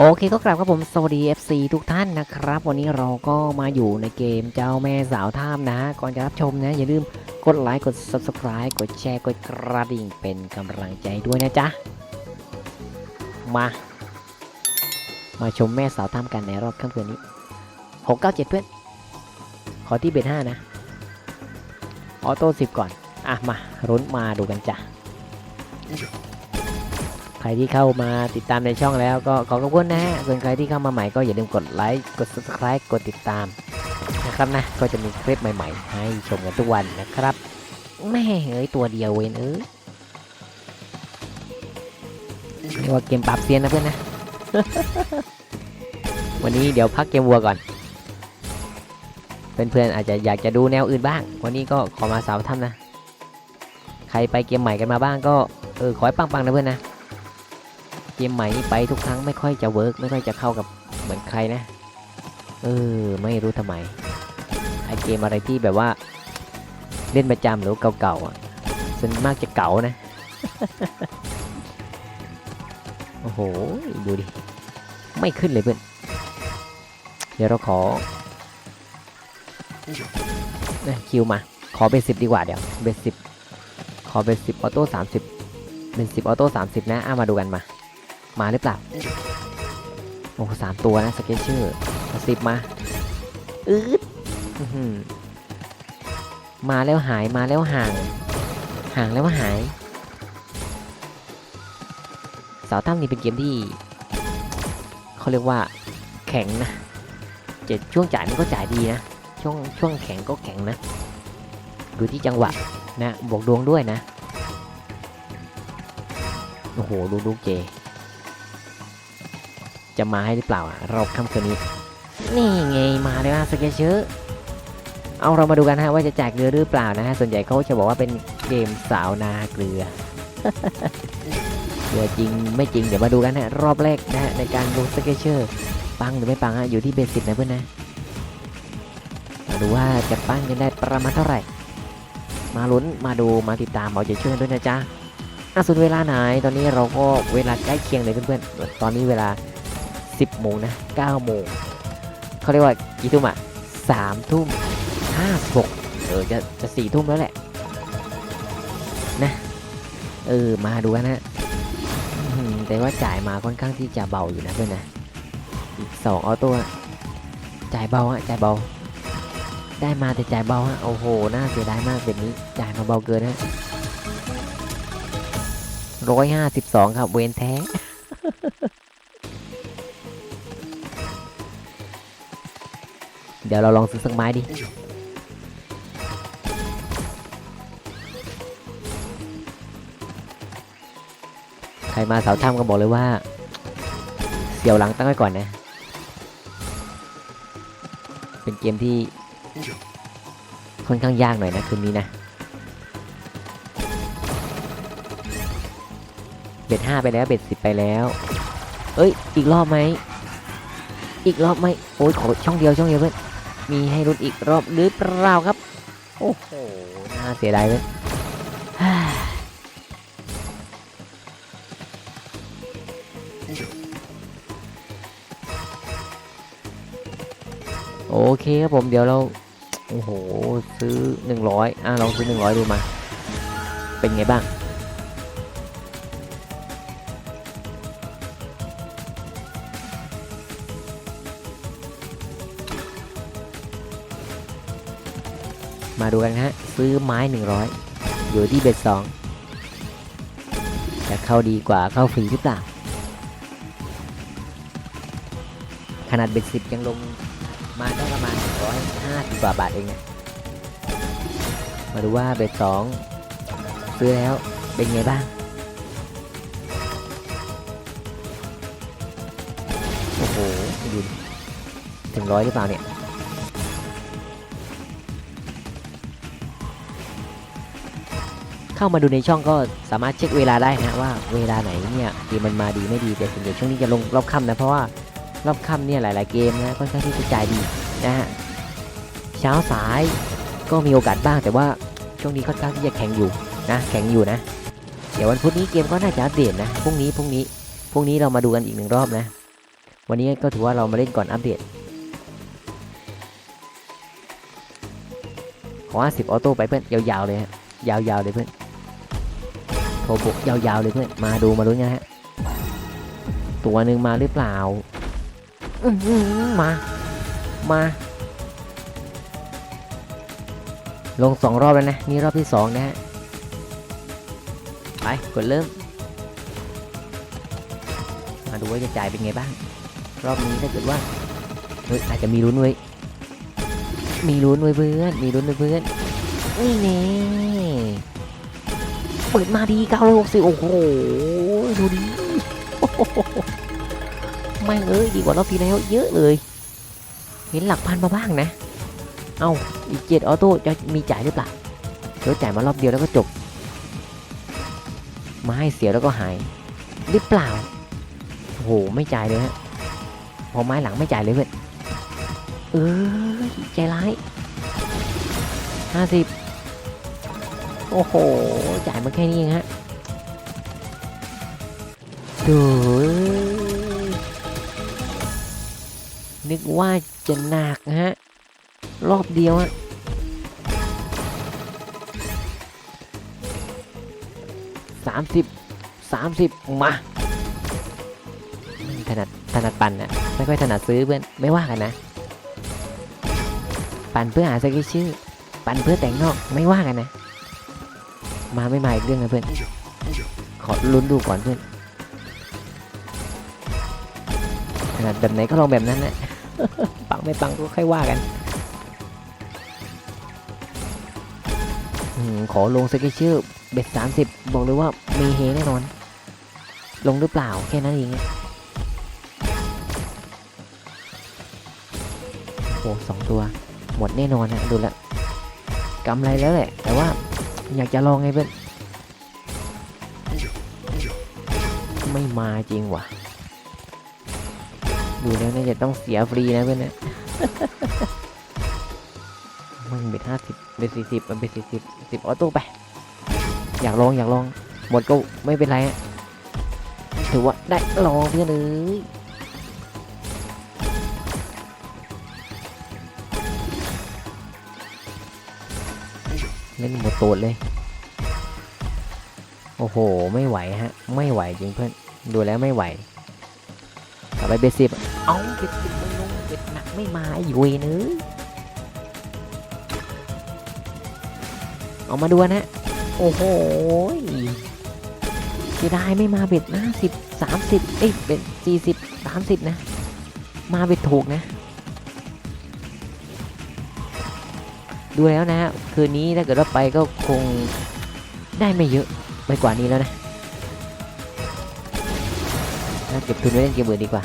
โอเคก็กลับครับผมสวัสดี FC ทุกท่านนะครับ วันนี้เราก็มาอยู่ในเกมเจ้าแม่สาวท่ามนะ ก่อนจะรับชมนะ อย่าลืมกดไลค์กด Subscribe กดแชร์กดกระดิ่งเป็นกำลังใจด้วยนะจ๊ะ มา มาชมแม่สาวท่ามกันในรอบค่ำคืนนี้ 697 เพื่อน ขอที่เบ็ด5นะ ออโต้10 ก่อน อะมารุ้นมาดูกันจ้ะ ใครที่เข้ามาติดตามในช่องแล้วก็ขอขอบคุณนะฮะส่วนใครที่เข้ามาใหม่ก็อย่าลืมกดไลค์กด subscribe กดติดตามนะครับนะก็จะมีคลิปใหม่ ๆ ให้ชมกันทุกวันนะครับแม่เอ้ยตัวเดียวเวนเอ้ยเรียกว่าเกมปราบเซียนนะเพื่อนนะ วันนี้เดี๋ยวพักเกมวัวก่อน เพื่อนๆอาจจะอยากจะดูแนวอื่นบ้าง วันนี้ก็ขอมาสาวถ้ำนะ ใครไปเกมใหม่กันมาบ้างก็เออขอให้ปังๆนะเพื่อนนะ เกมใหม่นี่ไปทุกครั้งไม่ค่อยจะเวิร์กไม่ค่อยจะเข้ากับเหมือนใครนะ เออ ไม่รู้ทำไมไอเกมอะไรที่แบบว่า เล่นประจำหรือเก่าๆอะส่วนมากจะเก่านะ โอ้โห ดูดิ ไม่ขึ้นเลยเพื่อน เดี๋ยวเราขอนะคิวมา ขอเบสสิบดีกว่าเดี๋ยว เบสสิบขอเบสสิบออโต้สามสิบเบสสิบออโต้สามสิบนะ อะมาดูกันมา มาหรือเปล่า โอ้สามตัวนะสเก็ตเชอร์สิบมา อืดมาแล้วหายมาแล้วห่าง ห่างแล้วหายสาวตั้มนี่เป็นเกมที่เขาเรียกว่าแข็งนะเจ็ดช่วงจ่ายมันก็จ่ายดีนะช่วงช่วงแข็งก็แข็งนะดูที่จังหวะนะบวกดวงด้วยนะ โอ้โหดูลูกเจ จะมาให้หรือเปล่าอะรอบค่ำคืนนี้ นี่ไงมาเลยนะสเก็ตเชอร์เอาเรามาดูกันนะฮะว่าจะแจกเรือหรือเปล่านะฮะส่วนใหญ่เขาจะบอกว่าเป็นเกมสาวนาเกลือเกลือจริงไม่จริงเดี๋ยวมาดูกันนะรอบแรกนะฮะในการลงสเก็ตเชอร์ปังหรือไม่ปังฮะอยู่ที่เบสิกนะเพื่อนนะมาดูว่าจะปังกันได้ประมาณเท่าไหร่ มาลุ้นมาดูมาติดตามเอาใจช่วยกันด้วยนะจ๊ะอะส่วนเวลาไหนตอนนี้เราก็เวลาใกล้เคียงเลยเพื่อนๆตอนนี้เวลา 10โมงนะ9โมงเขาเรียกว่ากี่ทุ่มอะ3ทุ่ม56เออจะจะ4ทุ่มแล้วแหละนะเออมาดูกันนะแต่ว่าจ่ายมาค่อนข้างที่จะเบาอยู่นะเพื่อนนะอีก2ออโต้จ่ายเบาอะจ่ายเบา ได้มาแต่จ่ายเบาฮะโอ้โหน่าเสียดายมากแบบนี้จ่ายมาเบาเกินฮะร้อยห้าสิบสองครับเวนแท้ เดี๋ยวเราลองซื้อสักไม้ดิ ใครมาเสาถ้ำก็บอกเลยว่า เสียวหลังตั้งไว้ก่อนนะ เป็นเกมที่ ค่อนข้างยากหน่อยนะคืนนี้นะ เบ็ดห้าไปแล้ว เบ็ดสิบไปแล้ว เอ้ย อีกรอบไหมอีกรอบไหมโอ้ยขอช่องเดียวช่องเดียวเพื่อน มีให้รุนอีกรอบหรือเปล่าครับ โอ้โห น่าเสียดายเว้ยโอเคครับผมเดี๋ยวเรา โอ้โห ซื้อ 100 อะลองซื้อ 100 ดูมา เป็นไงบ้าง มาดูกันฮะ ซื้อไม้ 100 อยู่ที่เบ็ดสองจะเข้าดีกว่าเข้าฟรีหรือเปล่า ขนาดเบ็ดสิบยังลงมาได้ประมาณ150กว่าบาทเองนะมาดูว่าเบ็ดสองซื้อแล้วเป็นไงบ้างโอ้โหดูดิถึงร้อยหรือเปล่าเนี่ย เข้ามาดูในช่องก็สามารถเช็คเวลาได้นะว่าเวลาไหนเนี่ยเกมมันมาดีไม่ดีแต่ส่วนใหญ่ช่วงนี้จะลงรอบค่ำนะเพราะว่ารอบค่ำเนี่ยหลาย ๆ เกมนะค่อนข้างที่จะจ่ายดีนะฮะเช้าสายก็มีโอกาสบ้างแต่ว่าช่วงนี้ค่อนข้างที่จะแข็งอยู่นะแข็งอยู่นะ เดี๋ยววันพุธนี้เกมก็น่าจะอัปเดตนะพรุ่งนี้พรุ่งนี้พรุ่งนี้เรามาดูกันอีกหนึ่งรอบนะ วันนี้ก็ถือว่าเรามาเล่นก่อนอัปเดตขอ50ออโต้ไปเพื่อนยาวๆเลยฮะยาวๆเลยเพื่อน โทรบุกยาวๆเลยเพื่อนมาดูมาลุ้นกันฮะตัวหนึ่งมาหรือเปล่าอืมา มา ลงสองรอบแล้วนะ นี่รอบที่สองนะฮะ ไป กดเริ่ม มาดูว่าจะจ่ายเป็นไงบ้าง รอบนี้ถ้าเกิดว่า เฮ้ยอาจจะมีลุ้นเว้ยมีลุ้นเว้ยเพื่อน มีลุ้นเว้ยเพื่อน นี่เนี่ เปิดมาดีเก้าร้อยหกสิบโอ้โห ดูดิไม่เอ้ยดีกว่ารอบที่แล้วเยอะเลย เห็นหลักพันมาบ้างนะ เอาอีกเจ็ดออโต้จะมีจ่ายหรือเปล่าเดี๋ยวจ่ายมารอบเดียวแล้วก็จบ มาให้เสียแล้วก็หายหรือเปล่าโอ้โหไม่จ่ายเลยฮะพอไม้หลังไม่จ่ายเลยเพื่อนเออใจร้ายห้าสิบ โอ้โห จ่ายมาแค่นี้เองฮะดูนึกว่าจะหนักฮะ รอบเดียวอะสามสิบสามสิบมาถนัดถนัดปั่นอะไม่ค่อยถนัดซื้อเพื่อน ไม่ว่ากันนะ ปั่นเพื่อหาสกิชื่อ ปั่นเพื่อแต่งนอกไม่ว่ากันนะ มาไม่มาอีกเรื่องนะเพื่อน ขอลุ้นดูก่อนเพื่อนถนัดแบบไหนก็ลองแบบนั้นแหละปังไม่ปังก็ค่อยว่ากันอืมขอลงสเก็ตชื่อเบ็ดสามสิบบอกเลยว่ามีเฮแน่นอน ลงหรือเปล่าแค่นั้นเองอะโอ้สองตัว หมดแน่นอนนะดูและกำไรแล้วแหละ แต่ว่า อยากจะลองไงเพื่อนไม่มาจริงว่ะ ดูแล้วน่าจะต้องเสียฟรีนะเพื่อนนะมันเบ็ดห้าสิบเบ็ดสี่สิบมันเบ็ดสี่สิบสิบออโต้ไป อยากลองอยากลอง หมดก็ไม่เป็นไรฮะถือว่าได้ลองเพื่อนเลย เล่นหมดตัวเลย โอ้โห ไม่ไหวฮะ ไม่ไหวจริงเพื่อน ดูแล้วไม่ไหวต่อไปเบสิบเอาเบสิบไม่ลงเบสหนักไม่มาอ้เวยเนื้อเอามาดูนะ โอ้โหเสียดายไม่มาเบ็ดนะสิบสามสิบเอ้ยเบ็ดสี่สิบสามสิบนะ มาเบ็ดถูกนะ ดูแล้วนะคืนนี้ถ้าเกิดว่าไปก็คงได้ไม่เยอะไปกว่านี้แล้วนะน่าเก็บทุนไว้เล่นเกมอื่นดีกว่า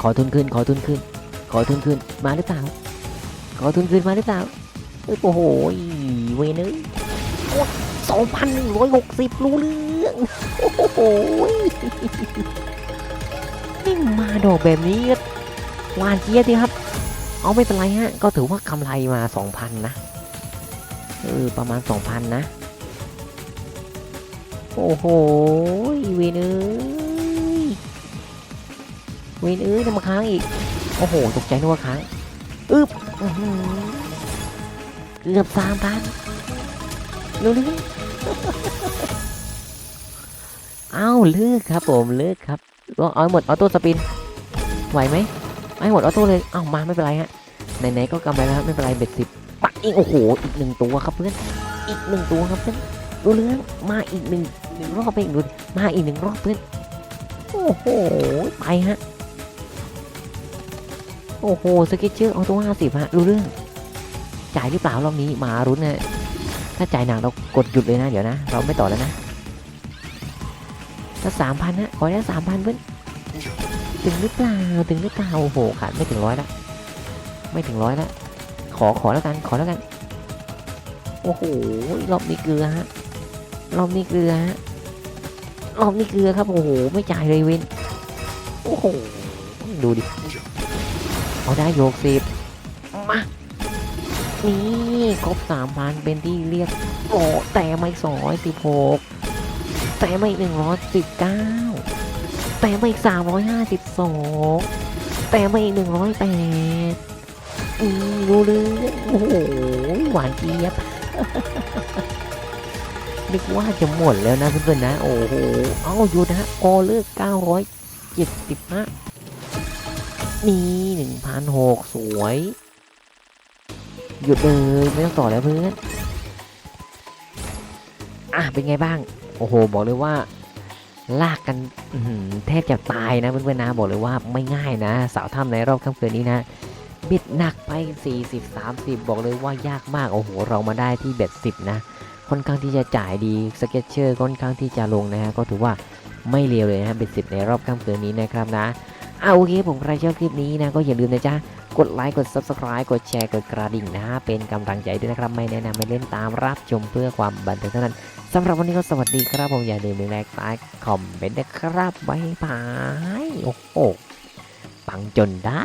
ขอทุนคืนขอทุนคืนขอทุนคืนมาหรือเปล่า ขอทุนคืนมาหรือเปล่าเอ้โอ้โหเวนึยสองพันหนึ่งร้อยหกสิบรู้เรื่อง โอ้โหนี่มาดอกแบบนี้ หวานเจี๊ยดีครับ เอาไม่เป็นไรฮะ ก็ถือว่ากำไรมาสองพันนะเออประมาณสองพันนะ โอ้โหเวนเอ้ยเวนเอ้ยจะมาค้างอีก โอ้โห ตกใจนึกว่าค้างอึ๊บอื้อเกือบสามพันเร็วๆอ้าวเลิกครับผมเลิกครับลองเอาหมดออโต้สปิน ไหวไหม เอาให้หมดออโต้เลย เอ้ามาไม่เป็นไรฮะ ไหนๆก็กำไรแล้วครับไม่เป็นไรเบ็ดสิบปักอีกโอ้โห อีกหนึ่งตัวครับเพื่อน อีกหนึ่งตัวครับเพื่อน ดูเรื่องมาอีกหนึ่งหนึ่งรอบไปอีกดูมาอีกหนึ่งรอบเพื่อน โอ้โห ไปฮะ โอ้โหสเก็ตเชอร์เอาตัวห้าสิบฮะรู้เรื่อง จ่ายหรือเปล่ารอบนี้มารุ้นนะถ้าจ่ายหนักเรากดหยุดเลยนะ เดี๋ยวนะ เราไม่ต่อแล้วนะถ้าสามพันนะขอได้สามพันเพื่อน ถึงหรือเปล่าถึงหรือเปล่าโอ้โหขาดไม่ถึงร้อยละไม่ถึงร้อยละขอขอแล้วกันขอแล้วกัน โอ้โหรอบนี้เกลือฮะรอบนี้เกลือฮะรอบนี้เกลือครับโอ้โหไม่จ่ายเลยเวนโอ้โหดูดิเอาได้โยกสิบมานี่ครบสามพันเป็นที่เรียกโอ้แต่ไม่สองร้อยสิบหกแต่ไมาอีกหนึ่งร้อยสิบเก้า แต่มาอีกสามร้อยห้าสิบสองแต่มาอีกหนึ่งร้อยแปดอืมดูเลยโอ้โห หวานเจี๊ยบนึกว่าจะหมดแล้วนะเพื่อนๆนะ โอ้โห เอาอยู่นะออเลือก 975 นี่ 1,006 สวย หยุดเลยไม่ต้องต่อแล้วเพื่อนอะเป็นไงบ้าง โอ้โห บอกเลยว่า ลากกัน แทบจะตายนะเพื่อนๆนะบอกเลยว่าไม่ง่ายนะ สาวถ้ำในรอบค่ำคืนนี้นะบิดหนักไป 40 30 บอกเลยว่ายากมากโอ้โหเรามาได้ที่เบ็ด10 นะ ค่อนข้างที่จะจ่ายดีสเก็ตเชอร์ค่อนข้างที่จะลงนะฮะก็ถือว่าไม่เลวเลยนะเบ็ดสิบในรอบค่ำคืนนี้นะครับนะเอาโอเคผมใครชอบคลิปนี้นะก็อย่าลืมนะจ๊ะ กดไลค์กด subscribe กดแชร์กดกระดิ่งนะฮะเป็นกำลังใจด้วยนะครับไม่แนะนำไม่เล่นตามรับชมเพื่อความบันเทิงเท่านั้นสำหรับวันนี้ก็สวัสดีครับผมอย่าลืมไลค์ใต้คอมเมนต์นะครับบ๊ายบายโอ้โหปังจนได้